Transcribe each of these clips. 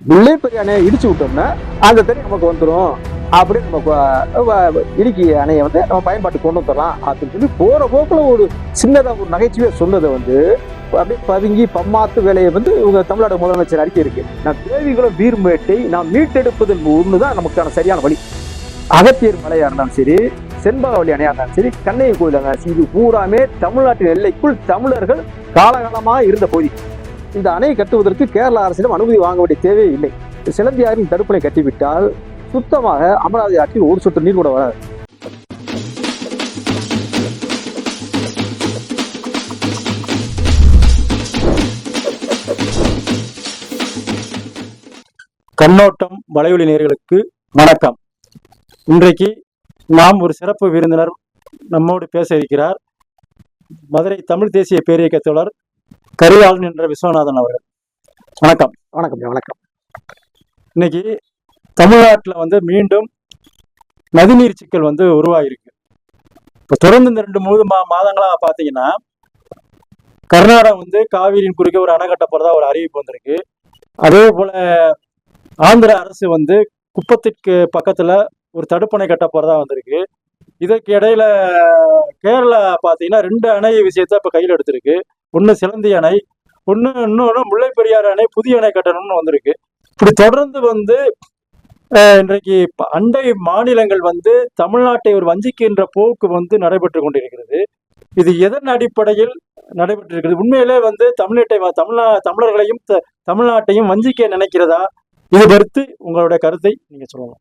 முல்லை பெரிய அணையை இடிச்சு விட்டோம்னா அந்த தண்ணி நமக்கு வந்துடும் அப்படின்னு நம்ம இடுக்கி அணையை வந்து நம்ம பயன்பாட்டுக்கு கொண்டு வந்துடலாம் அப்படின்னு சொல்லி போற போக்குல ஒரு சின்னதாக ஒரு நகைச்சுவையை சொன்னதை வந்து அப்படியே பதுங்கி பம்மாத்து வேலையை வந்து இவங்க தமிழ்நாடு முதலமைச்சர் அறிக்கை இருக்கு. நான் தேவிகுளம் வீர்மேட்டை நாம் மீட்டெடுப்பதன் தான் நமக்கான சரியான வழி. அகத்தியர் மலையாக இருந்தாலும் சரி செண்பகவல்லி அணையாக இருந்தாலும் சரி கண்ணையை கோயிலாக இருந்தாலும் சரி இது பூராமே தமிழ்நாட்டின் எல்லைக்குள் தமிழர்கள் காலகாலமாக இருந்த பகுதி. இந்த அணையை கட்டுவதற்கு கேரள அரசிடம் அனுமதி வாங்க வேண்டிய தேவையே இல்லை. சிலந்தியாரின் தடுப்பணை கட்டிவிட்டால் சுத்தமாக அமராவதி ஆற்றில் ஒரு சொட்டு நீர் கூட வராது. கண்ணோட்டம் வலையொலி நேர்களுக்கு வணக்கம். இன்றைக்கு நாம் ஒரு சிறப்பு விருந்தினர் நம்மோடு பேச இருக்கிறார். மதுரை தமிழ் தேசிய பேரியக்க கரிகாலன் என்ற விஸ்வநாதன் அவர்கள். வணக்கம். வணக்கம் வணக்கம். இன்னைக்கு தமிழ்நாட்டில் வந்து மீண்டும் நதிநீர் சிக்கல் வந்து உருவாகிருக்கு இப்போ தொடர்ந்து இந்த ரெண்டு மூணு மா மாதங்களாக பார்த்தீங்கன்னா கர்நாடகா வந்து காவிரியின் குறுக்கே ஒரு அணை கட்ட போறதா ஒரு அறிவிப்பு வந்திருக்கு. அதே போல ஆந்திர அரசு வந்து குப்பத்திற்கு பக்கத்துல ஒரு தடுப்பணை கட்ட போறதா வந்திருக்கு. இதற்கு இடையில கேரளா பார்த்தீங்கன்னா ரெண்டு அணை விஷயத்த இப்ப கையில் எடுத்திருக்கு. ஒன்று சிலந்தி அணை ஒன்று இன்னொன்று முல்லை பெரியாறு அணை புதிய அணை கட்டணம்னு வந்திருக்கு. இப்படி தொடர்ந்து வந்து இன்றைக்கு ப- அண்டை மாநிலங்கள் வந்து தமிழ்நாட்டை ஒரு வஞ்சிக்கின்ற போக்கு வந்து நடைபெற்று கொண்டிருக்கிறது. இது எதன் அடிப்படையில் நடைபெற்றிருக்கிறது? உண்மையிலே வந்து தமிழ்நாட்டை தமிழ்நா தமிழர்களையும் த- தமிழ்நாட்டையும் வஞ்சிக்க நினைக்கிறதா? இது குறித்து உங்களுடைய கருத்தை நீங்க சொல்லலாம்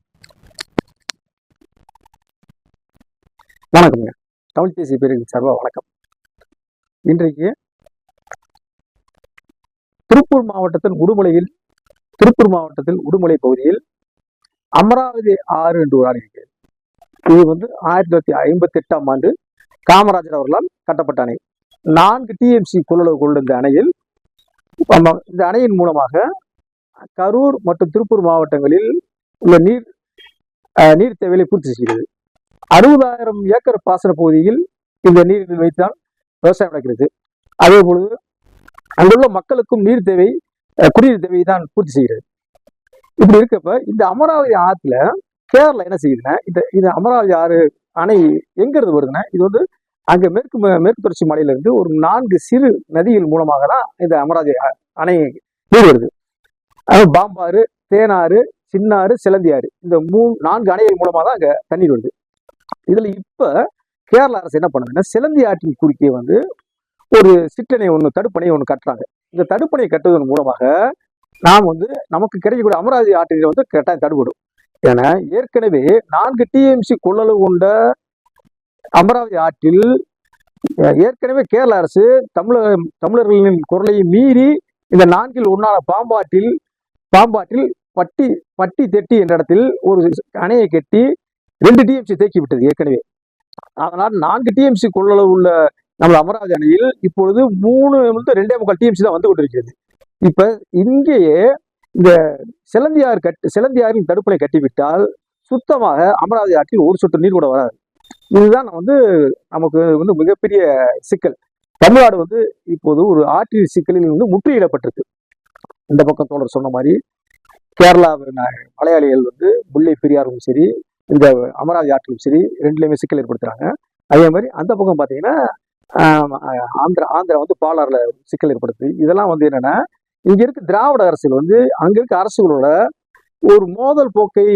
வணக்கம்ங்க. தமிழ் தேசிய பேரின் சார்பாக வணக்கம். இன்றைக்கு திருப்பூர் மாவட்டத்தின் உடுமலையில் திருப்பூர் மாவட்டத்தில் உடுமலை பகுதியில் அமராவதி ஆறு என்று ஒரு ஆறு இருக்கிறது இது வந்து ஆயிரத்தி தொள்ளாயிரத்தி ஐம்பத்தி எட்டாம் ஆண்டு காமராஜர் அவர்களால் கட்டப்பட்ட அணை. நான்கு டிஎம்சி கொள்ளளவு கொண்ட இந்த அணையில் இந்த அணையின் மூலமாக கரூர் மற்றும் திருப்பூர் மாவட்டங்களில் உள்ள நீர் நீர் தேவையை பூர்த்தி செய்கிறது. அறுபதாயிரம் ஏக்கர் பாசன பகுதியில் இந்த நீர் வைத்தான் விவசாயம் நடக்கிறது. அதே பொழுது அங்குள்ள மக்களுக்கும் நீர் தேவை குடிநீர் தேவையை தான் பூர்த்தி செய்கிறது. இப்படி இருக்கப்ப இந்த அமராவதி ஆற்றுல கேரளா என்ன செய்யுதுன்னா இந்த இந்த அமராவதி ஆறு அணை எங்கிறது வருதுன்னா இது வந்து அங்க மேற்கு ம- மேற்கு தொடர்ச்சி மலையிலிருந்து ஒரு நான்கு சிறு நதிகள் மூலமாக தான் இந்த அமராவதி அணை நீர் வருது. அது பாம்பாறு தேனாறு சின்னாறு சிலந்தியாறு இந்த மூணு நான்கு அணைகள் மூலமாக தான் அங்க தண்ணீர் வருது. இதுல இப்ப கேரள அரசு என்ன பண்ணுதுன்னா சிலந்தி ஆற்றின் குறுக்கே வந்து ஒரு சிற்றணை ஒன்று தடுப்பணை ஒன்று கட்டுறாங்க. இந்த தடுப்பணை கட்டுவதன் மூலமாக நாம் வந்து நமக்கு கிடைக்கக்கூடிய அமராவதி ஆற்றில் வந்து கட்டாயம் தடுபடும். ஏன்னா ஏற்கனவே நான்கு டிஎம்சி கொள்ளளவு கொண்ட அமராவதி ஆற்றில் ஏற்கனவே கேரள அரசு தமிழக தமிழர்களின் குரலையும் மீறி இந்த நான்கில் ஒன்றான பாம்பாட்டில் பாம்பாட்டில் பட்டி பட்டி தெட்டி என்ற இடத்தில் ஒரு அணையை கட்டி ரெண்டு டிஎம்சி தேக்கி விட்டது ஏற்கனவே. அதனால் நான்கு டிஎம்சி கொள்ளளவு உள்ள நம்ம அமராவதி அணையில் இப்பொழுது மூணு வந்து ரெண்டே முக்கால் டிஎம்சி தான் வந்து கொண்டிருக்கிறது. இப்ப இங்கேயே இந்த சிலந்தியார் கட்டு சிலந்தியாரின் தடுப்பணை கட்டிவிட்டால் சுத்தமாக அமராவதி ஆற்றில் ஒரு சொட்டு நீர் கூட வராது. இதுதான் வந்து நமக்கு வந்து மிகப்பெரிய சிக்கல். தமிழ்நாடு வந்து இப்போது ஒரு ஆற்றில் சிக்கலில் வந்து முற்றுகையிடப்பட்டிருக்கு. இந்த பக்கம் தோழர் சொன்ன மாதிரி கேரளா மலையாளிகள் வந்து முல்லை பெரியாரும் சரி இந்த அமராவதி ஆற்றிலும் சரி ரெண்டுலையுமே சிக்கல் ஏற்படுத்துறாங்க. அதே மாதிரி அந்த பக்கம் பார்த்தீங்கன்னா ஆந்திரா ஆந்திரா வந்து பாலாறுல சிக்கல் ஏற்படுத்து இதெல்லாம் வந்து என்னன்னா இங்க இருக்க திராவிட அரசியல் வந்து அங்க இருக்க அரசுகளோட ஒரு மோதல் போக்கை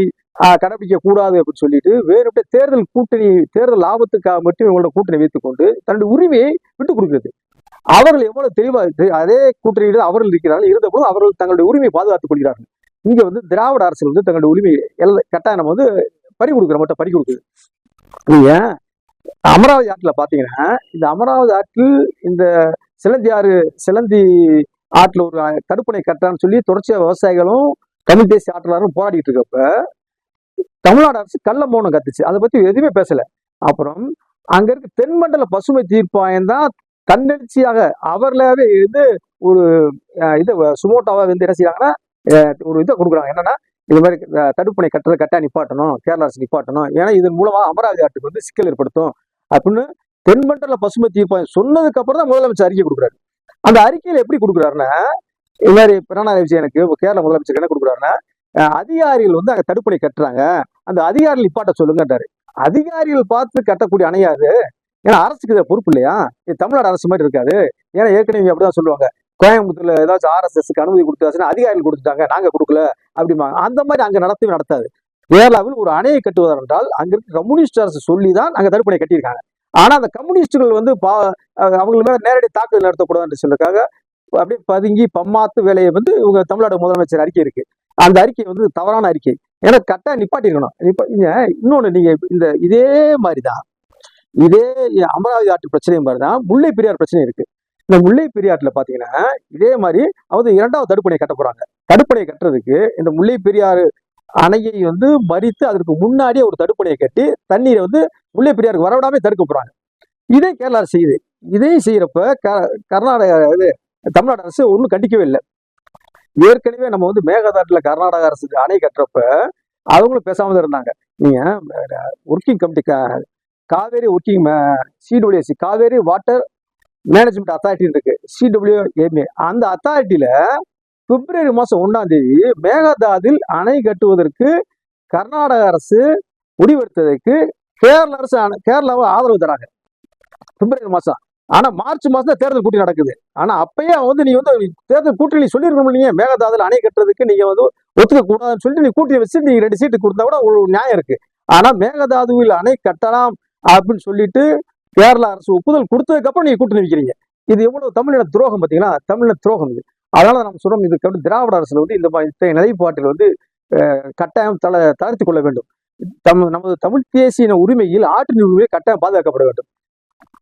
கடைபிடிக்க கூடாது அப்படின்னு சொல்லிட்டு வேறுபட்ட தேர்தல் கூட்டணி தேர்தல் லாபத்துக்காக மட்டும் இவங்களோட கூட்டணி வைத்துக் கொண்டு தன்னுடைய உரிமையை விட்டு கொடுக்கிறது. அவர்கள் எவ்வளவு தெளிவா தெ- அதே கூட்டணியில் அவர்கள் இருக்கிறார்கள் இருந்தபோது அவர்கள் தங்களுடைய உரிமையை பாதுகாத்துக் கொள்கிறார்கள். இங்க வந்து திராவிட அரசியல் வந்து தங்களுடைய உரிமையை எல்லாம் கட்டாயம் நம்ம வந்து பறி கொடுக்குற மட்டும் பறி கொடுக்குது ஏன்? அமராவதி ஆற்றுல பாத்தீங்கன்னா இந்த அமராவதி ஆற்றில் இந்த சிலந்தி ஆறு சிலந்தி ஆற்றுல ஒரு தடுப்பணை கட்டான்னு சொல்லி தொடர்ச்சியா விவசாயிகளும் தமிழ் தேசிய ஆற்றலாரும் போராடிட்டு இருக்கப்ப தமிழ்நாடு அரசு கள்ள மௌனம் கத்துச்சு. அதை பத்தி எதுவுமே பேசல. அப்புறம் அங்க இருக்க தென்மண்டல பசுமை தீர்ப்பாயம் தான் தன்னெழுச்சியாக அவர்களாவே இருந்து ஒரு இதை சுமோட்டாவா வந்து என்ன செய்யறாங்கன்னா ஒரு இதை கொடுக்குறாங்க. என்னன்னா இது மாதிரி தடுப்பணை கட்டுறது கட்டாக நிப்பாட்டணும் கேரள அரசு நிப்பாட்டணும். ஏன்னா இதன் மூலமாக அமராவதி ஆட்டுக்கு வந்து சிக்கல் ஏற்படுத்தும். அப்படின்னு தென்மண்டல பசுமை தீர்ப்பாயம் சொன்னதுக்கு அப்புறம் தான் முதலமைச்சர் அறிக்கை கொடுக்குறாரு. அந்த அறிக்கையில் எப்படி கொடுக்குறாருன்னா இது மாதிரி பிரணாய் விஜயனுக்கு கேரள முதலமைச்சர் என்ன கொடுக்குறாருன்னா அதிகாரிகள் வந்து அங்க தடுப்பணை கட்டுறாங்க. அந்த அதிகாரிகள் நிப்பாட்ட சொல்லுங்கன்றாரு. அதிகாரிகள் பார்த்து கட்டக்கூடிய அணையாது ஏன்னா அரசுக்கு இதை பொறுப்பு இல்லையா? இது தமிழ்நாடு அரசு மாதிரி இருக்காது. ஏன்னா ஏற்கனவே அப்படிதான் சொல்லுவாங்க. கோயம்புத்தூர்ல ஏதாச்சும் ஆர்எஸ்எஸ்க்கு அனுமதி கொடுத்தாச்சுன்னா அதிகாரிகள் கொடுத்துட்டாங்க நாங்க கொடுக்கல. அப்படிம்பாங்க. அந்த மாதிரி அங்கே நடத்தவே நடத்தாது. கேரளாவில் ஒரு அணையை கட்டுவதென்றால் என்றால் இருக்க கம்யூனிஸ்ட் அரசு சொல்லி தான் அங்கே தடுப்பணை கட்டியிருக்காங்க. ஆனால் அந்த கம்யூனிஸ்டுகள் வந்து பா அஹ் அவங்க நேரடி தாக்குதல் நடத்தக்கூடாதுன்னு சொல்றதுக்காக அப்படியே பதுங்கி பம்மாத்து வேலையை வந்து இவங்க தமிழ்நாடு முதலமைச்சர் அறிக்கை இருக்கு. அந்த அறிக்கை வந்து தவறான அறிக்கை. ஏன்னா கரெக்டாக நிப்பாட்டிருக்கணும் இன்னொன்று நீங்கள் இந்த இதே மாதிரி தான் இதே அமராவதி ஆற்று பிரச்சனை மாதிரிதான் முல்லை பெரியார் பிரச்சனை இருக்கு. இந்த முல்லை பெரியாட்டில் பார்த்தீங்கன்னா இதே மாதிரி அவங்க இரண்டாவது தடுப்பணை கட்ட போகிறாங்க தடுப்பணையை கட்டுறதுக்கு இந்த முல்லை பெரியாறு அணையை வந்து மறித்து அதற்கு முன்னாடியே ஒரு தடுப்பணையை கட்டி தண்ணீரை வந்து முல்லை பெரியாருக்கு வரவிடாமே தடுக்க போறாங்க. இதே கேரளா அரசு செய்யுது இதையும் செய்யறப்ப க- கர்நாடக இது தமிழ்நாடு அரசு ஒன்றும் கண்டிக்கவே இல்லை. ஏற்கனவே நம்ம வந்து மேகதாட்டில் கர்நாடக அரசு அணை கட்டுறப்ப அவங்களும் பேசாமல் தான் இருந்தாங்க. நீங்க working committee Kaveri working CWSC Kaveri water management அத்தாரிட்டின்னு இருக்கு. சிடபிள்யூஎம்ஏ அந்த அத்தாரிட்டியில பிப்ரவரி மாதம் ஒன்றாம் தேதி மேகதாதில் அணை கட்டுவதற்கு கர்நாடக அரசு முடிவெடுத்ததற்கு கேரள அரசு கேரளாவை ஆதரவு தராங்க. பிப்ரவரி மாதம் ஆனால் மார்ச் மாதம் தான் தேர்தல் கூட்டி நடக்குது. ஆனால் அப்பயே வந்து நீ வந்து தேர்தல் கூட்டணி சொல்லியிருக்கணும் நீங்க மேகதாதில் அணை கட்டுறதுக்கு நீங்கள் வந்து ஒத்துக்க கூடாதுன்னு சொல்லிட்டு நீ கூட்டி வச்சு நீங்கள் ரெண்டு சீட்டு கொடுத்தா கூட உங்களுக்கு நியாயம் இருக்குது ஆனால் மேகதாதுவில் அணை கட்டலாம் அப்படின்னு சொல்லிட்டு கேரளா அரசு ஒப்புதல் கொடுத்ததுக்கப்புறம் நீங்கள் கூட்டணி வைக்கிறீங்க. இது எவ்வளவு தமிழின துரோகம் பார்த்தீங்கன்னா தமிழின துரோகம் இது. அதனால நம்ம சொல்றோம் இதுக்கு வந்து திராவிட அரசுல வந்து இந்த மாதிரி நிலைப்பாட்டில் வந்து கட்டாயம் தள தளர்த்தி கொள்ள வேண்டும். தம் நமது தமிழ் தேசிய உரிமையில் ஆற்றின் உரிமை கட்டாயம் பாதுகாக்கப்பட வேண்டும்.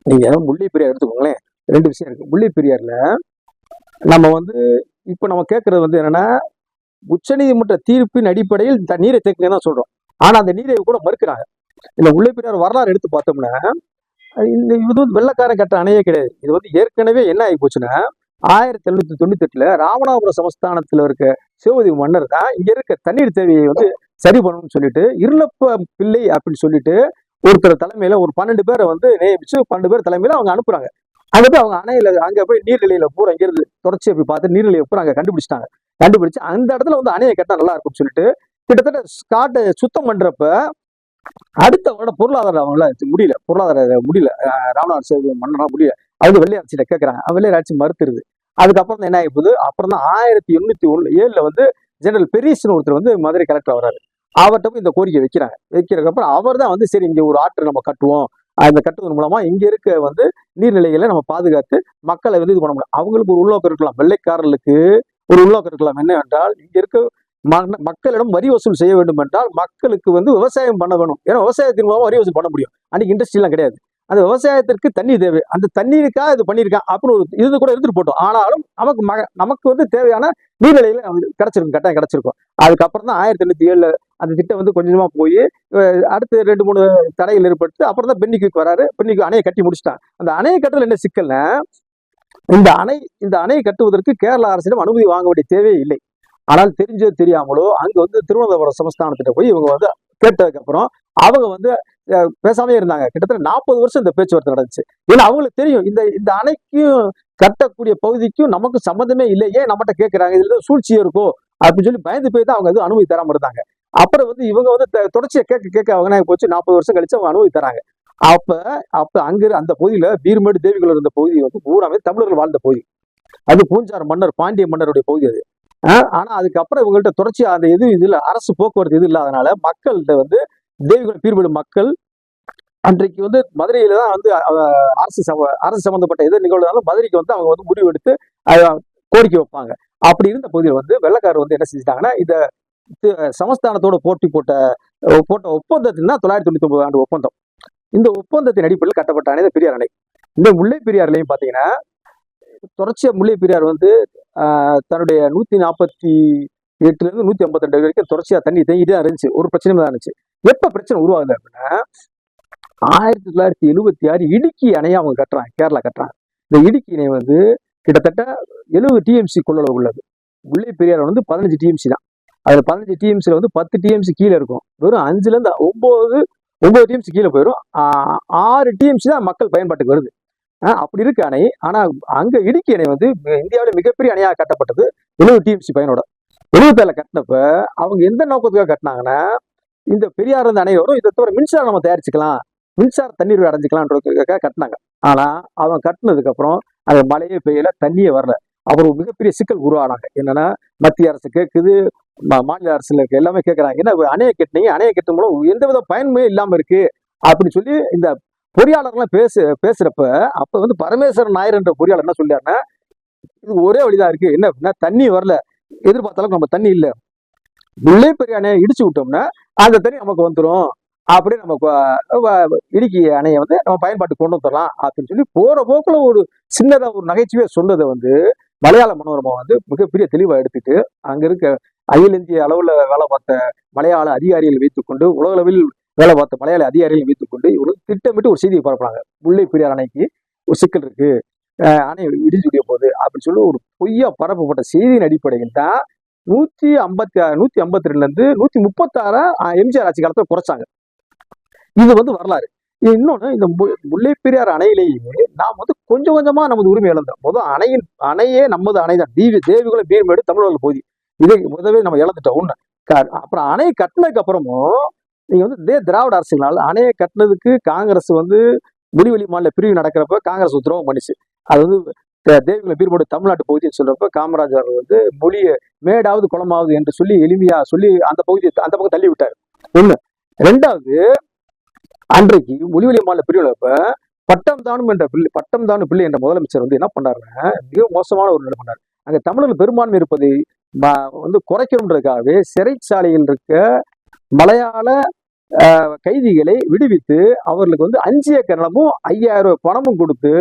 நீங்க முல்லை பெரியார் எடுத்துக்கோங்களேன். ரெண்டு விஷயம் இருக்கு. முல்லை பெரியார்ல நம்ம வந்து இப்ப நம்ம கேட்கறது வந்து என்னன்னா உச்சநீதிமன்ற தீர்ப்பின் அடிப்படையில் இந்த நீரை தேக்குங்க தான் சொல்றோம். ஆனா அந்த நீரை கூட மறுக்கிறாங்க. இந்த முல்லை பெரியார் வரலாறு எடுத்து பார்த்தோம்னா இந்த இது வந்து வெள்ளக்காரன் கட்ட அணையே கிடையாது. இது வந்து ஏற்கனவே என்ன ஆகி போச்சுன்னா ஆயிரத்தி எழுநூத்தி தொண்ணூத்தி எட்டுல ராமநாதபுரம் சமஸ்தானத்துல இருக்க சிவபதி மன்னர் தான் இங்க இருக்க தண்ணீர் தேவையை வந்து சரி பண்ணணும்னு சொல்லிட்டு இருளப்ப பிள்ளை அப்படின்னு சொல்லிட்டு ஒருத்தர் தலைமையில ஒரு பன்னெண்டு பேரை வந்து நியமிச்சு பன்னெண்டு பேர் தலைமையில அவங்க அனுப்புறாங்க. அங்க போய் அவங்க அணையில அங்க போய் நீர்நிலையில பூரா இங்கிருந்து இருந்து போய் பார்த்து நீர்நிலையை பூரா அங்க கண்டுபிடிச்சிட்டாங்க. கண்டுபிடிச்சு அந்த இடத்துல வந்து அணையை கட்டினா நல்லா இருக்கும்னு சொல்லிட்டு கிட்டத்தட்ட காட்டை சுத்தம் பண்றப்ப அடுத்த வருட பொருளாதாரம் முடியல. பொருளாதார முடியல. ராமநாத சேது மன்னனா முடியல. அது வெள்ளையாட்சியில கேட்கறாங்க அது வெள்ளையாட்சி மறுத்துருது. அதுக்கப்புறம் தான் என்ன ஆகி போகுது? அப்புறம் தான் ஆயிரத்தி எண்ணூத்தி ஒண்ணு ஏழுல வந்து ஜெனரல் பெரிஸ்னு ஒருத்தர் வந்து மதுரை கலெக்டர் வர்றாரு அவர்கிட்ட போய் இந்த கோரிக்கை வைக்கிறாங்க. வைக்கிறதுக்கப்புறம் அவர் தான் வந்து சரி இங்க ஒரு ஆற்று நம்ம கட்டுவோம். அந்த கட்டுவதன் மூலமா இங்க இருக்க வந்து நீர்நிலைகளை நம்ம பாதுகாத்து மக்களை வந்து இது பண்ண முடியும். அவங்களுக்கு ஒரு உள்நோக்கம் இருக்கலாம். வெள்ளைக்காரர்களுக்கு ஒரு உள்நோக்கம் இருக்கலாம். என்ன என்றால் இங்க இருக்க மக்களிடம் வரி வசூல் செய்ய வேண்டும் என்றால் மக்களுக்கு வந்து விவசாயம் பண்ண வேணும். ஏன்னா விவசாயத்தின் மூலமா வரி வசூல் பண்ண முடியும். அன்னைக்கு இண்டஸ்ட்ரி எல்லாம் கிடையாது. அந்த விவசாயத்திற்கு தண்ணி தேவை. அந்த தண்ணீருக்காக இது பண்ணியிருக்கான் அப்படின்னு ஒரு இது கூட இருந்துட்டு போட்டோம். ஆனாலும் நமக்கு மக நமக்கு வந்து தேவையான நீர்நிலைகளை வந்து கிடைச்சிருக்கும் கட்டாயம் கிடைச்சிருக்கும். அதுக்கப்புறம் தான் ஆயிரத்தி எண்ணூத்தி ஏழுல அந்த திட்டம் வந்து கொஞ்சமா போய் அடுத்து ரெண்டு மூணு தடைகள் ஏற்பட்டு அப்புறம் தான் பென்னிக்கு வராரு. பென்னிக்கு அணையை கட்டி முடிச்சிட்டான் அந்த அணையை கட்டுறதுல என்ன சிக்கல்னா இந்த அணை இந்த அணையை கட்டுவதற்கு கேரள அரசிடம் அனுமதி வாங்க வேண்டிய தேவையே இல்லை. ஆனால் தெரிஞ்சோ தெரியாமலோ அங்க வந்து திருவனந்தபுரம் சமஸ்தானத்திட்ட போய் இவங்க வந்து கேட்டதுக்கு அப்புறம் அவங்க வந்து பேசாமே இருந்தாங்க. கிட்டத்தட்ட நாற்பது வருஷம் இந்த பேச்சுவார்த்தை நடந்துச்சு. ஏன்னா அவங்களுக்கு தெரியும் இந்த இந்த அணைக்கும் கட்டக்கூடிய பகுதிக்கும் நமக்கு சம்மந்தமே இல்லையே நம்மகிட்ட கேட்குறாங்க இதுல ஏதோ சூழ்ச்சியே அப்படின்னு சொல்லி பயந்து போய் தான் அவங்க எதுவும் அனுமதி தராம இருந்தாங்க. அப்புறம் வந்து இவங்க வந்து தொடர்ச்சியை கேட்க கேட்க அவங்க போச்சு. நாற்பது வருஷம் கழிச்சு அவங்க அனுமதி தராங்க. அப்ப அப்ப அங்க அந்த பகுதியில பீர்மேடு தேவிகள் இருந்த பகுதி வந்து பூராமே தமிழர்கள் வாழ்ந்த பகுதி. அது பூஞ்சார் மன்னர் பாண்டிய மன்னருடைய பகுதி அது. ஆனால் ஆனா அதுக்கப்புறம் இவங்கள்ட்ட தொடர்ச்சி அந்த இது இதுல அரசு போக்குவரத்து இது இல்லாதனால மக்கள்கிட்ட வந்து தேவிகுல பீர்படும் மக்கள் அன்றைக்கு வந்து மதுரையில தான் வந்து அரசு சம- அரசு சம்பந்தப்பட்ட எது நிகழ்வுனாலும் மதுரைக்கு வந்து அவங்க வந்து முடிவெடுத்து கோரிக்கை வைப்பாங்க. அப்படி இருந்த பகுதியில் வந்து வெள்ளக்காரர் வந்து என்ன செஞ்சிட்டாங்கன்னா இதை சமஸ்தானத்தோட போட்டி போட்ட போட்ட ஒப்பந்தத்தின் தான் தொள்ளாயிரத்தி தொண்ணூத்தி ஒன்பது ஆண்டு ஒப்பந்தம். இந்த ஒப்பந்தத்தின் அடிப்படையில் கட்டப்பட்ட அணை பெரியார் அணை. இந்த முல்லை பெரியார்லையும் பார்த்தீங்கன்னா தொடர்ச்சியாக முல்லை பெரியார் வந்து தன்னுடைய நூற்றி நாற்பத்தி எட்டுலேருந்து நூற்றி ஐம்பத்தி ரெண்டு வரைக்கும் தொடர்ச்சியாக தண்ணி தேங்கிட்டே தான் இருந்துச்சு. ஒரு பிரச்சனையும் தான் இருந்துச்சு. எப்போ பிரச்சனை உருவாகுது அப்படின்னா ஆயிரத்தி தொள்ளாயிரத்தி எழுபத்தி ஆறு இடுக்கி அணையை அவங்க கட்டுறாங்க. கேரளா கட்டுறாங்க. இந்த இடுக்கி அணை வந்து கிட்டத்தட்ட எழுபது டிஎம்சி கொள்ளளவு உள்ளது. முல்லை பெரியார் வந்து பதினஞ்சு டிஎம்சி தான். அதில் பதினஞ்சு டிஎம்சியில் வந்து பத்து டிஎம்சி கீழே இருக்கும். வெறும் அஞ்சுலேருந்து ஒம்பது ஒம்பது டிஎம்சி கீழே போயிடும். ஆறு டிஎம்சி தான் மக்கள் பயன்பாட்டுக்கு வருது. அப்படி இருக்கு அணை. ஆனா அங்க இடுக்கி அணை வந்து இந்தியாவில மிகப்பெரிய அணையாக கட்டப்பட்டது எழுபது டிஎம்சி பையனோட. எழுபத்தேழு கட்டினப்ப அவங்க எந்த நோக்கத்துக்காக கட்டினாங்கன்னா இந்த பெரியார் இருந்த அணையோரும் இதை தவிர மின்சாரம் நம்ம தயாரிச்சுக்கலாம். மின்சார தண்ணீர் அடைஞ்சிக்கலான்றதுக்காக கட்டினாங்க. ஆனா அவன் கட்டினதுக்கு அப்புறம் அந்த மழையே பெய்யல தண்ணியே வரல. அப்புறம் மிகப்பெரிய சிக்கல் உருவானாங்க. என்னன்னா மத்திய அரசு கேட்குது மா- மாநில அரசுல இருக்க எல்லாமே கேட்கறாங்க என்ன அணையை கட்டினீங்க? அணையை கட்டும் மூலம் எந்த வித பயனுமே இல்லாம இருக்கு. அப்படின்னு சொல்லி இந்த பொறியாளர்லாம் பேசு பேசுறப்ப அப்ப வந்து பரமேஸ்வரன் நாயர் என்ற பொறியாளர் என்ன சொல்லியாருன்னா இது ஒரே வழிதான் இருக்கு. என்ன அப்படின்னா தண்ணி வரல. எதிர்பார்த்தாலும் நம்ம தண்ணி இல்ல. முல்லை பெரிய அணையை இடிச்சு விட்டோம்னா அந்த தண்ணி நமக்கு வந்துடும் அப்படியே நம்ம இடுக்கி அணையை வந்து நம்ம பயன்பாட்டுக்கு கொண்டு வந்துடலாம் அப்படின்னு சொல்லி போற போக்குல ஒரு சின்னதா ஒரு நகைச்சுவையை சொன்னதை வந்து மலையாள மனோரமா வந்து மிகப்பெரிய தெளிவா எடுத்துட்டு அங்க இருக்க அகில இந்திய அளவுல வேலை பார்த்த மலையாள அதிகாரிகள் வைத்துக்கொண்டு உலகளவில் வேலை பார்த்த மலையாள அதிகாரிகள் வைத்துக்கொண்டு ஒரு திட்டமிட்டு ஒரு செய்தியை பரப்புறாங்க. முல்லை பெரியார் அணைக்கு ஒரு சிக்கல் இருக்கு. அணை இடிஞ்சு போகுது அப்படின்னு சொல்லி ஒரு பொய்யா பரப்பப்பட்ட செய்தியின் அடிப்படையில் தான் நூத்தி ஐம்பத்தி ஆறு நூத்தி ஐம்பத்தி ரெண்டுல இருந்து நூத்தி முப்பத்தாறு எம்ஜிஆர் ஆட்சி காலத்துல குறைச்சாங்க. இது வந்து வரலாறு. இன்னொன்னு இந்த மு- முல்லை பெரியார் அணையிலேயே நாம் வந்து கொஞ்சம் கொஞ்சமா நமது உரிமை இழந்தோம். முதல் அணையின் அணையே நமது அணை தான். தீவி தேவிகுல பீர்மேடு தமிழர்கள் பகுதி இதை முதவே நம்ம இழந்துட்டோம். ஒண்ணு அப்புறம் அணையை கட்டினதுக்கு அப்புறமும் நீங்கள் வந்து இதே திராவிட அரசுகளால் அணையை கட்டினதுக்கு காங்கிரஸ் வந்து முடிவெளி மாநில பிரிவு நடக்கிறப்ப காங்கிரஸ் உத்தரவு பண்ணிச்சு. அது வந்து தேவிகளை பீர்போடு தமிழ்நாட்டு பகுதின்னு சொல்றப்ப காமராஜர் வந்து மொழியை மேடாவது குளமாவது என்று சொல்லி எளிமையா சொல்லி அந்த பகுதியை அந்த பக்கம் தள்ளி விட்டார். ஒண்ணு. ரெண்டாவது அன்றைக்கு மொழிவெளி மாநில பிரிவுலப்ப பட்டம் தானும் என்ற பிள்ளை பட்டம் தானும் பிள்ளை என்ற முதலமைச்சர் வந்து என்ன பண்ணாருன்னா மிக மோசமான ஒரு நிலை பண்ணார். அங்கே தமிழர்கள் பெரும்பான்மை இருப்பதை வந்து குறைக்கணுன்றதுக்காகவே சிறைச்சாலையில் இருக்க மலையாள கைதிகளை விடுவித்து அவர்களுக்கு வந்து அஞ்சு ஏக்கர் நிலமும் ஐயாயிரம் ரூபாய் பணமும் கொடுத்து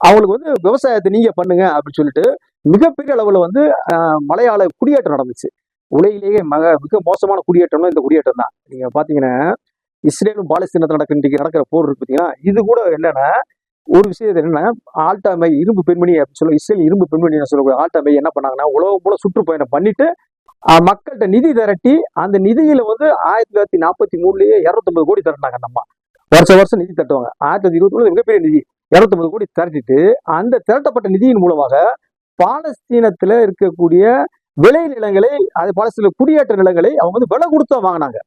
அவங்களுக்கு வந்து விவசாயத்தை நீங்க பண்ணுங்க அப்படின்னு சொல்லிட்டு மிகப்பெரிய அளவுல வந்து மலையாள குடியேற்றம் நடந்துச்சு. உலகிலேயே மக மிக மோசமான குடியேற்றம்னா இந்த குடியேற்றம் தான். நீங்க பாத்தீங்கன்னா இஸ்ரேலும் பாலஸ்தீனத்தில் நடக்கிற இன்றைக்கு நடக்கிற போர் இருக்கு பார்த்தீங்கன்னா இது கூட என்னன்னா ஒரு விஷயம் என்னன்னா ஆல்டாமை இரும்பு பெண்மணி அப்படின்னு சொல்ல இஸ்ரேல் இரும்பு பெண்மணி சொல்லக்கூடிய ஆல்டாமை என்ன பண்ணாங்கன்னா உலகம் போல சுற்றுப்பயணம் பண்ணிட்டு மக்கள்கிட்ட நிதி திரட்டி அந்த நிதியில வந்து ஆயிரத்தி தொள்ளாயிரத்தி நாற்பத்தி மூணுலயே இரநூத்தொன்பது கோடி திரட்டினாங்க அந்த அம்மா. வருஷம் வருஷம் நிதி தட்டுவாங்க. ஆயிரத்தி தொள்ளாயிரத்தி இருபத்தி மூணு மிகப்பெரிய நிதி இரநூத்தொன்பது கோடி திரட்டிட்டு அந்த திரட்டப்பட்ட நிதியின் மூலமாக பாலஸ்தீனத்துல இருக்கக்கூடிய விளை நிலங்களை அது பாலஸ்தீன குடியேற்ற நிலங்களை அவங்க வந்து விலை கொடுத்து வாங்கினாங்க.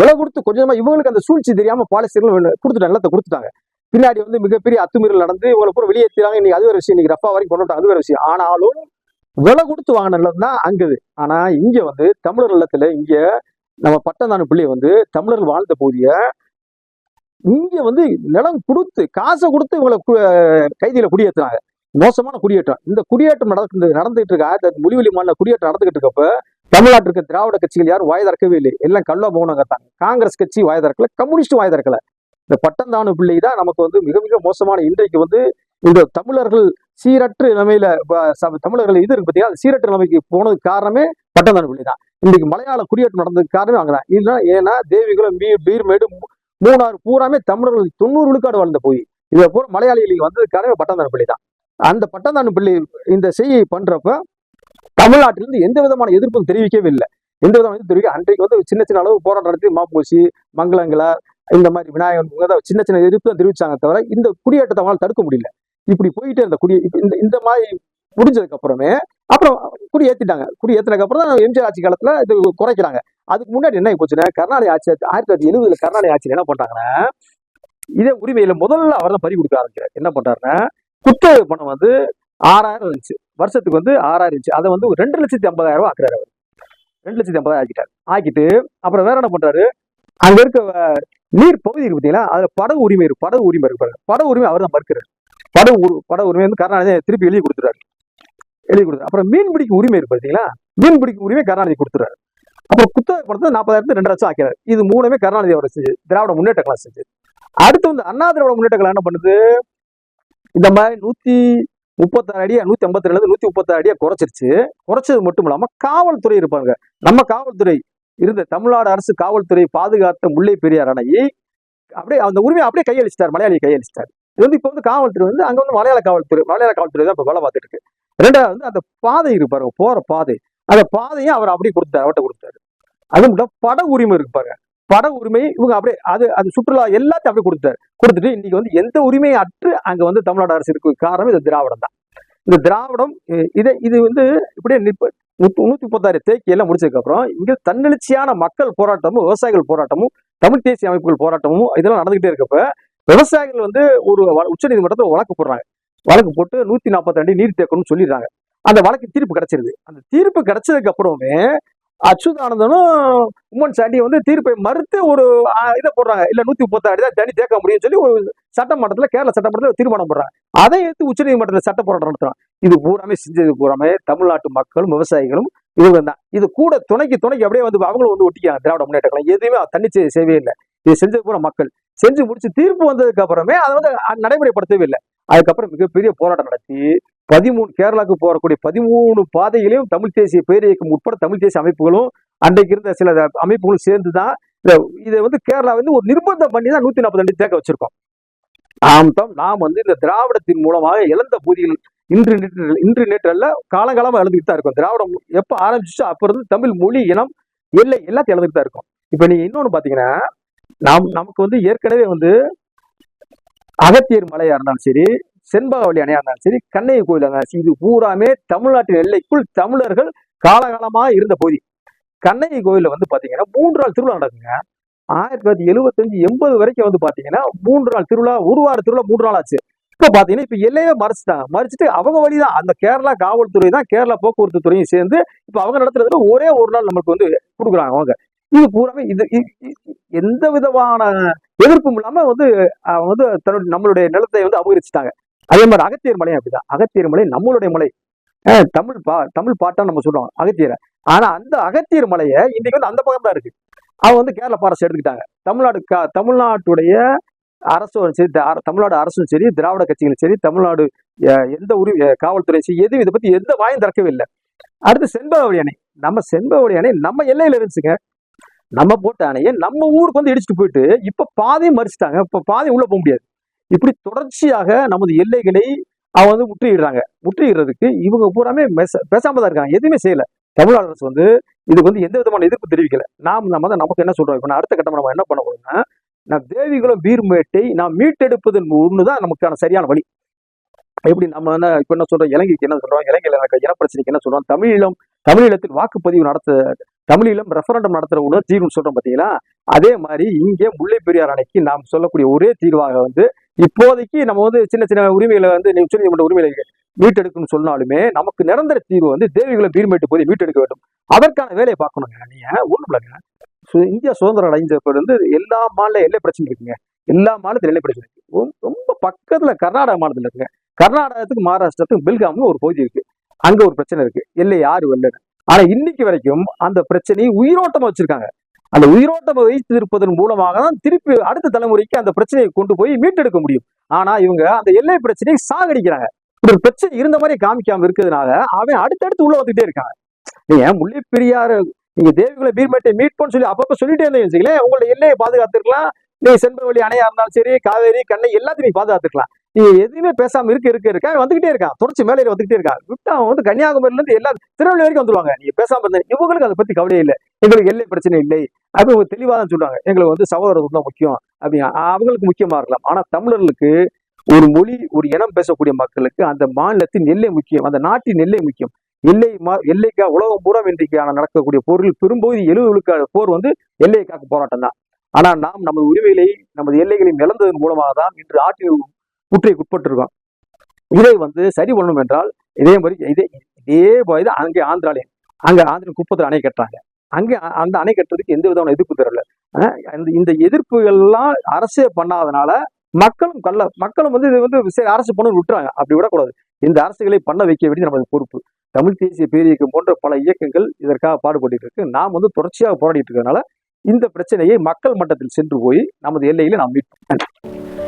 விலை கொடுத்து கொஞ்சமா இவங்களுக்கு அந்த சூழ்ச்சி தெரியாம பாலஸ்தீனம் கொடுத்துட்டாங்க நிலத்தை கொடுத்துட்டாங்க. பின்னாடி வந்து மிகப்பெரிய அத்துமீறல் நடந்து இவங்களை பூரா வெளியேற்றிறாங்க இன்னைக்கு அது ஒரு விஷயம். இன்னைக்கு ரஃபா வரைக்கும் கொண்டு அது ஒரு விஷயம். ஆனாலும் விலை கொடுத்து வாங்கின தான் அங்குது ஆனா இங்க வந்து தமிழர் இல்லத்துல இங்க நம்ம பட்டந்தான பிள்ளை வந்து தமிழர்கள் வாழ்ந்த போதிய இங்க வந்து நிலம் கொடுத்து காசை கொடுத்து இவங்களை கைதியில குடியேற்றினாங்க. மோசமான குடியேற்றம். இந்த குடியேற்றம் நடந்து நடந்துட்டு இருக்க ஆயிரத்தி தொள்ளாயிரத்தி மாநில குடியேற்றம் நடந்துகிட்டு இருக்கப்ப தமிழ்நாட்டில் இருக்க திராவிட கட்சிகள் யாரும் வாய் திறக்கவே இல்லை. எல்லாம் கல்லா மௌனம் கத்தாங்க காங்கிரஸ் கட்சி வாய் திறக்கல கம்யூனிஸ்ட் வாய் திறக்கல. இந்த பட்டந்தானு பிள்ளை தான் நமக்கு வந்து மிக மிக மோசமான இன்றைக்கு வந்து இந்த தமிழர்கள் சீரற்று நிலைமையில தமிழர்கள் இது இருக்கு பார்த்தீங்கன்னா சீரற்று நிலைமைக்கு போனதுக்கு காரணமே பட்டந்தானு பிள்ளை தான் இன்னைக்கு மலையாள குடியேற்றம் நடந்ததுக்கு காரணமே அங்கதான். இல்லைன்னா ஏன்னா தேவிகுலம் பீ பீர்மேடு மூணாறு பூராமே தமிழர்கள் தொண்ணூறு விழுக்காடு வாழ்ந்த போய் இதை பூரா மலையாளிகளுக்கு வந்ததுக்கு காரணமே பட்டந்தானு பிள்ளை தான் அந்த பட்டந்தானு பிள்ளை இந்த செய்தியை பண்றப்ப தமிழ்நாட்டிலிருந்து எந்த விதமான எதிர்ப்பும் தெரிவிக்கவே இல்லை. எந்த விதமான எதிர்ப்பும் தெரிவிக்க அன்றைக்கு வந்து சின்ன சின்ன அளவு போராட்டம் நடத்தி மாப்பூசி மங்களங்களா இந்த மாதிரி விநாயகன் சின்ன சின்ன எதிர்ப்பு தான் தெரிவிச்சாங்க தவிர இந்த குடியேற்றத்தை அவங்களால தடுக்க முடியல. இப்படி போயிட்டே இருந்த குடி இந்த இந்த மாதிரி முடிஞ்சதுக்கு அப்புறமே அப்புறம் குடி ஏத்திட்டாங்க. குடி ஏத்தினதுக்கு அப்புறம் தான் எம்ஜிஆர் ஆட்சி காலத்துல இது குறைக்கிறாங்க. அதுக்கு முன்னாடி என்ன போச்சுன்னா கர்நாடக ஆட்சி ஆயிரத்தி தொள்ளாயிரத்தி எழுபதுல கர்நாடக ஆட்சியில் என்ன பண்றாங்கன்னா இதே உரிமையில முதல்ல அவர் தான் பறி கொடுக்க ஆரம்பிக்கிறார். என்ன பண்றாருன்னா குத்தகை பணம் வந்து ஆறாயிரம் இருந்துச்சு. வருஷத்துக்கு வந்து ஆறாயிரம் இருந்துச்சு. அதை வந்து ஒரு ரெண்டு லட்சத்தி ஐம்பதாயிரம் ரூபாய் ஆக்குறாரு அவர். ரெண்டு லட்சத்தி ஐம்பதாயிரம் ஆக்கிட்டார். ஆக்கிட்டு அப்புறம் வேற என்ன பண்றாரு? அங்க இருக்க நீர் பகுதி இருக்கு பார்த்தீங்களா? அதுல படகு உரிமை இருக்கு. படகு உரிமை இருக்கு பாருங்க. படகு உரிமை அவர் தான் மறுக்கிறார். பட உரு பட உரிமை வந்து கருணாநிதி திருப்பி எழுதி கொடுத்துறாரு எழுதி கொடுத்தாரு அப்புறம் மீன் பிடிக்கும் உரிமை இருக்கு பார்த்தீங்களா மீன் பிடிக்கும் உரிமை கருணாநிதி கொடுத்துறாரு அப்புறம் குத்தகை பணத்தை நாற்பதாயிரத்து ரெண்டு லட்சம் ஆக்கிறார் இது மூணுமே கருணாநிதி அவர் செஞ்சு திராவிட முன்னேற்ற கழகம் செஞ்சு அடுத்து வந்து அண்ணா திராவிட முன்னேற்ற கழகம் என்ன பண்ணுது? இந்த மாதிரி நூத்தி முப்பத்தாறு அடியா நூத்தி ஐம்பத்தி ரெண்டு நூத்தி முப்பத்தாறு அடியா குறைச்சிருச்சு. குறைச்சது மட்டும் இல்லாம காவல்துறை இருப்பாங்க. நம்ம காவல்துறை இருந்த தமிழ்நாடு அரசு காவல்துறை பாதுகாத்த முல்லை பெரியார் அணையை அப்படியே அந்த உரிமையை அப்படியே கையளிச்சிட்டார். மலையாளியை கையளிச்சிட்டார். இது வந்து இப்போ வந்து காவல்துறை வந்து அங்க வந்து மலையாள காவல்துறை மலையாள காவல்துறை தான் இப்போ வேலை பார்த்துட்டு இருக்கு. ரெண்டாவது வந்து அந்த பாதை இருக்கு பாருங்க போற பாதை. அந்த பாதையை அவர் அப்படியே கொடுத்தாரு அவட்ட கொடுத்தாரு. அது மட்டும் பட உரிமை இருக்கு பாருங்க. பட உரிமை இவங்க அப்படியே அது அது சுற்றுலா எல்லாத்தையும் அப்படியே கொடுத்தாரு. கொடுத்துட்டு இன்னைக்கு வந்து எந்த உரிமையும் அற்று அங்க வந்து தமிழ்நாடு அரசு இருக்கு காரணம் இது திராவிடம் தான். இந்த திராவிடம் இதை இது வந்து இப்படியே நிற்ப நூத்தி முப்பத்தாறு தேக்கியெல்லாம் முடிச்சதுக்கு அப்புறம் இங்க தன்னெழுச்சியான மக்கள் போராட்டமும் விவசாயிகள் போராட்டமும் தமிழ் தேசிய அமைப்புகள் போராட்டமும் இதெல்லாம் நடந்துகிட்டே இருக்கப்ப விவசாயிகள் வந்து ஒரு உச்ச நீதிமன்றத்தில் வழக்கு போடுறாங்க. வழக்கு போட்டு நூத்தி நாற்பத்தி ரெண்டு நீர் தேக்கணும்னு சொல்லிடுறாங்க. அந்த வழக்கு தீர்ப்பு கிடைச்சிருது. அந்த தீர்ப்பு கிடைச்சதுக்கு அப்புறமே அச்சுதானந்தனும் உம்மன் சாண்டி வந்து தீர்ப்பை மறுத்து ஒரு இதை போடுறாங்க. இல்ல நூத்தி முப்பத்தாறு தான் தனி தேக்க முடியும்னு சொல்லி ஒரு சட்டமன்றத்துல கேரள சட்டமன்றத்தில் தீர்மானம் போடுறாங்க. அதை எடுத்து உச்ச நீதிமன்றத்தில் சட்ட போராட்டம் நடத்துறாங்க. இது பூராமே செஞ்சது பூராமே தமிழ்நாட்டு மக்களும் விவசாயிகளும் இவங்க தான் இது கூட துணைக்கு துணைக்கு அப்படியே வந்து அவங்களும் வந்து ஒட்டிக்காங்க திராவிட முன்னேற்ற எதுவுமே தன்னிச்சை செய்யவே இல்லை. இது செஞ்சது பூரா மக்கள். செஞ்சு முடிச்சு தீர்ப்பு வந்ததுக்கு அப்புறமே அதை வந்து நடைமுறைப்படுத்தவே இல்லை அதுக்கப்புறம் மிகப்பெரிய போராட்டம் நடத்தி பதிமூணு கேரளாவுக்கு போறக்கூடிய பதிமூணு பாதைகளையும் தமிழ் தேசிய பேரியக்கம் உட்பட தமிழ் தேசிய அமைப்புகளும் அன்றைக்கு இருந்த சில அமைப்புகளும் சேர்ந்து தான் இதை இதை வந்து கேரளா வந்து ஒரு நிர்பந்தம் பண்ணி தான் நூத்தி நாற்பது ரெண்டு தேக்க வச்சிருக்கோம். நாம் தான் நாம் வந்து இந்த திராவிடத்தின் மூலமாக இழந்த பகுதிகள் இன்று நேற்று இன்று நேற்று காலங்காலமாக காலங்காலமா இழந்துட்டு தான் இருக்கும். திராவிடம் எப்போ ஆரம்பிச்சிச்சோ அப்போ இருந்து தமிழ் மொழி இனம் எல்லை எல்லாத்தையும் இழந்துட்டு தான் இருக்கும். இப்போ நீங்க இன்னொன்னு பார்த்தீங்கன்னா நாம் நமக்கு வந்து ஏற்கனவே வந்து அகத்தியர் மலையா இருந்தாலும் சரி செண்பகவல்லி அணையா இருந்தாலும் சரி கண்ணகி கோயிலா இருந்தாலும் சரி இது பூராமே தமிழ்நாட்டின் எல்லைக்குள் தமிழர்கள் காலகாலமா இருந்த பகுதி. கண்ணகி கோயிலில் வந்து பாத்தீங்கன்னா மூன்று நாள் திருவிழா நடக்குங்க. ஆயிரத்தி தொள்ளாயிரத்தி எழுபத்தஞ்சு எண்பது வரைக்கும் வந்து பாத்தீங்கன்னா மூன்று நாள் திருவிழா ஒரு வார திருவிழா மூன்று நாள் ஆச்சு. இப்ப பாத்தீங்கன்னா இப்ப எல்லையே மறைச்சிட்டாங்க. மறைச்சிட்டு அவங்க வழிதான். அந்த கேரளா காவல்துறை தான் கேரளா போக்குவரத்து துறையும் சேர்ந்து இப்ப அவங்க நடத்துறதுல ஒரே ஒரு நாள் நமக்கு வந்து கொடுக்குறாங்க அவங்க. இது பூராமே இது எந்த விதமான எதிர்ப்பும் இல்லாம வந்து அவங்க வந்து தன்னுடைய நம்மளுடைய நிலத்தை வந்து அபகரிச்சுட்டாங்க. அதே மாதிரி அகத்தியர் மலையும் அப்படிதான். அகத்தியர் மலை நம்மளுடைய மலை. தமிழ் பா தமிழ் பாட்டா நம்ம சொல்றோம் அகத்தியரை. ஆனா அந்த அகத்தியர் மலையை இன்னைக்கு வந்து அந்த பக்கம் தான் இருக்கு. அவங்க வந்து கேரள ஃபாரஸ்ட் எடுத்துக்கிட்டாங்க. தமிழ்நாடு கா- தமிழ்நாட்டுடைய அரசும் சரி த- தமிழ்நாடு அரசும் சரி திராவிட கட்சிகளும் சரி தமிழ்நாடு எந்த உரி காவல்துறை சரி எதுவும் இதை பத்தி எந்த வாயும் திறக்கவே இல்லை. அடுத்து செண்பகவழி அணை. நம்ம செண்பகவழி அணை நம்ம எல்லையில இருந்துச்சுங்க. நம்ம போட்ட அணையை நம்ம ஊருக்கு வந்து இடிச்சுட்டு போயிட்டு இப்போ பாதையும் மறிச்சிட்டாங்க. இப்போ பாதை உள்ளே போக முடியாது. இப்படி தொடர்ச்சியாக நமது எல்லைகளை அவங்க வந்து முற்றுகிடுறாங்க முற்றுகிறதுக்கு இவங்க பூராமே பேசாமல் பேசாம தான் இருக்காங்க. எதுவுமே செய்யலை. தமிழ் அரசு வந்து இதுக்கு வந்து எந்த விதமான எதிர்ப்பு தெரிவிக்கல. நாம் நம்ம தான் நமக்கு என்ன சொல்றோம்? இப்போ அடுத்த கட்டம் நம்ம என்ன பண்ண போறோம்னா நான் தேவிகளும் வீர்மேட்டை நாம் மீட்டெடுப்பதன் ஒண்ணுதான் நமக்கான சரியான வழி. எப்படி நம்ம என்ன இப்போ என்ன சொல்றோம்? இலங்கைக்கு என்ன சொல்றோம்? இலங்கையில் நடக்கிற இனப்பிரச்சனைக்கு என்ன சொல்றோம்? தமிழீழம் தமிழீழத்தில் வாக்குப்பதிவு நடத்த தமிழீழம் ரெஃபரண்டம் நடத்துற ஒன்று தீர்வுன்னு சொல்றோம் பாத்தீங்களா? அதே மாதிரி இங்கே முல்லை பெரியார் அணைக்கு நாம் சொல்லக்கூடிய ஒரே தீர்வாக வந்து இப்போதைக்கு நம்ம வந்து சின்ன சின்ன உரிமைகளை வந்து நீ உச்சநீதிமன்ற உரிமைகளை மீட்டெடுக்கணும்னு சொன்னாலுமே நமக்கு நிரந்தர தீர்வு வந்து தேவிகளை பீர்மேட்டு போய் மீட்டெடுக்க வேண்டும். அதற்கான வேலையை பார்க்கணுங்க. நீங்க ஒண்ணும் சு- இந்தியா சுதந்திரம் அடைஞ்ச பிறகு வந்து எல்லா மாநில எல்லை பிரச்சனை இருக்குங்க. எல்லா மாநிலத்தில் எல்லை பிரச்சனை இருக்கு. ரொம்ப- ரொம்ப பக்கத்துல கர்நாடக மாநிலத்தில் இருக்குங்க. கர்நாடகத்துக்கு மகாராஷ்டிரத்துக்கு பெல்காம்னு ஒரு பகுதி இருக்கு. அங்க ஒரு பிரச்சனை இருக்கு. எல்லை யாரு வெள்ளன்னு ஆனா இன்னைக்கு வரைக்கும் அந்த பிரச்சனையை உயிரோட்டமா வச்சிருக்காங்க. அந்த உயிரோட்டம் வைத்திருப்பதன் மூலமாக தான் திருப்பி அடுத்த தலைமுறைக்கு அந்த பிரச்சனையை கொண்டு போய் மீட்டெடுக்க முடியும். ஆனா இவங்க அந்த எல்லை பிரச்சனையை சாகடிக்கிறாங்க. இப்படி ஒரு பிரச்சனை இருந்த மாதிரி காமிக்காம இருக்கிறதுனால அவன் அடுத்தடுத்து உள்ள வந்துட்டே இருக்காங்க. நீங்க முல்லை பெரியாறு நீங்க தேவிகளை பீர்மேட்டை மீட் பண்ண சொல்லி அப்பப்ப சொல்லிட்டே இருந்தீங்க வச்சுக்கல உங்களோட எல்லையை பாதுகாத்துருக்கலாம். நீ செண்பவழி அணையா இருந்தாலும் சரி காவேரி கண்ணை எல்லாத்தையும் நீ பாதுகாத்துக்கலாம் எதுவுமே பேசாம இருக்க இருக்க இருக்க. வந்துகிட்டே இருக்கான் தொடர்ச்சி மேலே வந்துகிட்டே இருக்கான் விட்டு அவன் வந்து கன்னியாகுமரியில இருந்து எல்லா திருநெல்வேலி வரைக்கும் வந்துருவாங்க. நீங்க பேசாம இருந்த இவங்களுக்கு அதை பத்தி கவலையே இல்லை. எங்களுக்கு எல்லை பிரச்சனை இல்லை. அப்படி இவங்க தான் சொல்றாங்க. எங்களுக்கு வந்து சகோதரத்துவம் தான் முக்கியம். அப்படிங்க அவங்களுக்கு முக்கியமா இருக்கலாம். ஆனா தமிழர்களுக்கு ஒரு மொழி ஒரு இனம் பேசக்கூடிய மக்களுக்கு அந்த மாநிலத்தின் எல்லை முக்கியம். அந்த நாட்டின் எல்லை முக்கியம். எல்லை மா எல்லைக்கா உலகம் பூரா இன்றைக்கான நடக்கக்கூடிய போரில் பெரும்பகுதி எழுபது விழுக்காடு போர் வந்து எல்லையை காக்க போராட்டம் தான். ஆனா நாம் நமது உரிமைகளை நமது எல்லைகளையும் இழந்ததன் மூலமாக தான் இன்று ஆற்றில் குற்றைக்கு உட்பட்டிருக்கோம் இதை வந்து சரி பண்ணணும் என்றால் இதே மாதிரி இதே இதே போய் அங்கே ஆந்திராலே அங்கே ஆந்திர குப்பத்தில் அணை கட்டுறாங்க. அங்கே அந்த அணை கட்டுறதுக்கு எந்த விதமான எதிர்ப்பு தரல. இந்த இந்த எதிர்ப்புகள்லாம் அரசே பண்ணாதனால மக்களும் கல்ல மக்களும் வந்து இது வந்து சரி அரசு பண்ணு விட்டுறாங்க. அப்படி விடக்கூடாது. இந்த அரசுகளை பண்ண வைக்க வேண்டியது நமது பொறுப்பு. தமிழ் தேசிய பேரியக்கம் போன்ற பல இயக்கங்கள் இதற்காக பாடுபட்டு இருக்கு. நாம் வந்து தொடர்ச்சியாக போராடிட்டு இருக்கிறதுனால இந்த பிரச்சனையை மக்கள் மட்டத்தில் சென்று போய் நமது எல்லையில நாம் மீட்போம்.